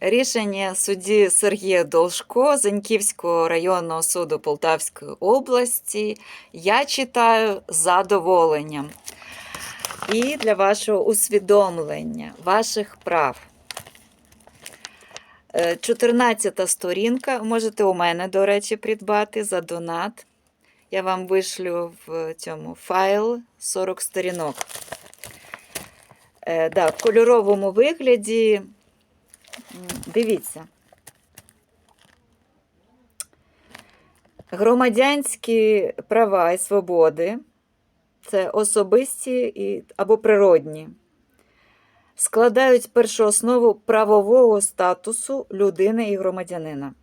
Рішення судді Сергія Должко Зеньківського районного суду Полтавської області я читаю задоволенням. І для вашого усвідомлення, ваших прав. Е, 14 сторінка. Можете у мене, до речі, придбати за донат. Я вам вишлю в цьому файл 40 сторінок. Е, да, в кольоровому вигляді. Дивіться. Громадянські права і свободи це особисті і, або природні, складають першу основу правового статусу людини і громадянина.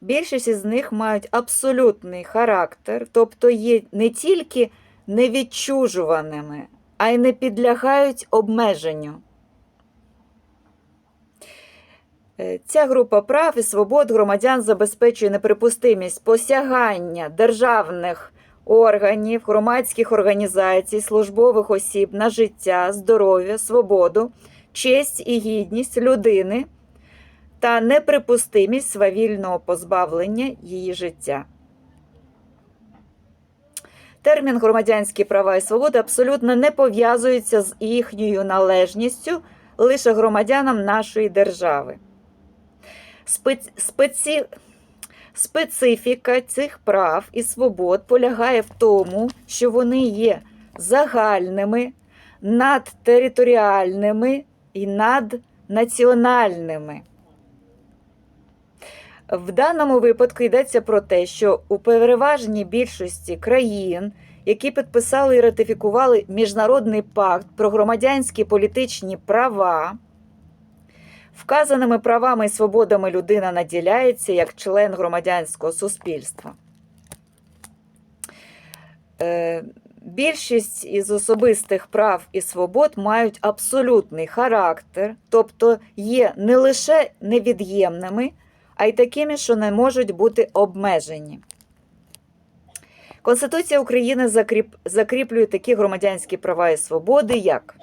Більшість із них мають абсолютний характер, тобто є не тільки невідчужуваними, а й не підлягають обмеженню. Ця група прав і свобод громадян забезпечує неприпустимість посягання державних органів, громадських організацій, службових осіб на життя, здоров'я, свободу, честь і гідність людини та неприпустимість свавільного позбавлення її життя. Термін громадянські права і свободи абсолютно не пов'язується з їхньою належністю лише громадянам нашої держави. Спец... Спеці... Специфіка цих прав і свобод полягає в тому, що вони є загальними, надтериторіальними і наднаціональними. В даному випадку йдеться про те, що у переважній більшості країн, які підписали і ратифікували Міжнародний пакт про громадянські політичні права, вказаними правами і свободами людина наділяється як член громадянського суспільства. Е, Більшість із особистих прав і свобод мають абсолютний характер, тобто є не лише невід'ємними, а й такими, що не можуть бути обмежені. Конституція України закріп... закріплює такі громадянські права і свободи, як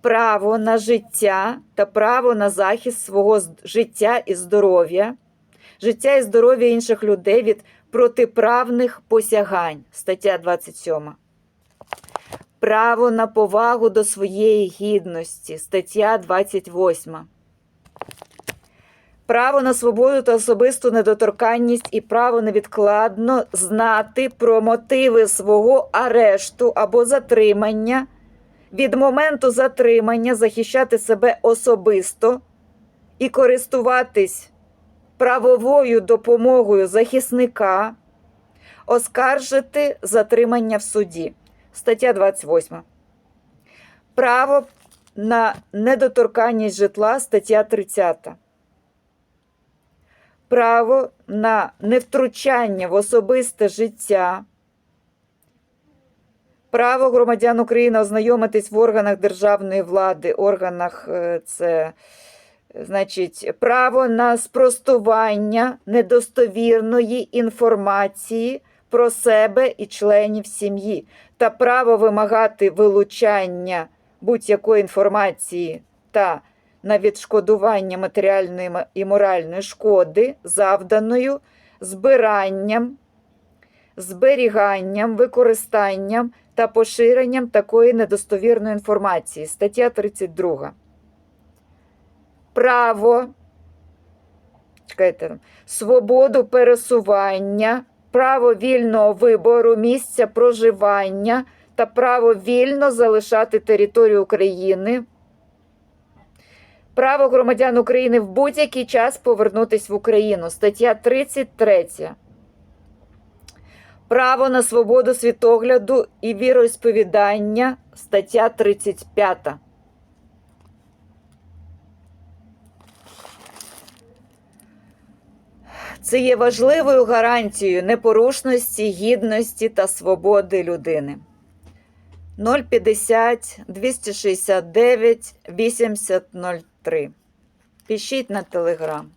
право на життя та право на захист свого життя і здоров'я, життя і здоров'я інших людей від протиправних посягань, стаття 27. Право на повагу до своєї гідності, стаття 28. Право на свободу та особисту недоторканність і право невідкладно знати про мотиви свого арешту або затримання, від моменту затримання захищати себе особисто і користуватись правовою допомогою захисника, оскаржити затримання в суді. Стаття 28. Право на недоторканність житла, стаття 30 право на невтручання в особисте життя, право громадян України ознайомитись в органах державної влади, органах е, це, значить, право на спростування недостовірної інформації про себе і членів сім'ї, та право вимагати вилучання будь-якої інформації та на відшкодування матеріальної і моральної шкоди, завданою збиранням, зберіганням, використанням та поширенням такої недостовірної інформації. Стаття 32. Право, чекайте, свободу пересування, право вільного вибору місця проживання та право вільно залишати територію України Право громадян України в будь-який час повернутися в Україну. Стаття 33. Право на свободу світогляду і віросповідання. Стаття 35. Це є важливою гарантією непорушності, гідності та свободи людини. 050 269 8003. Пишіть на телеграм.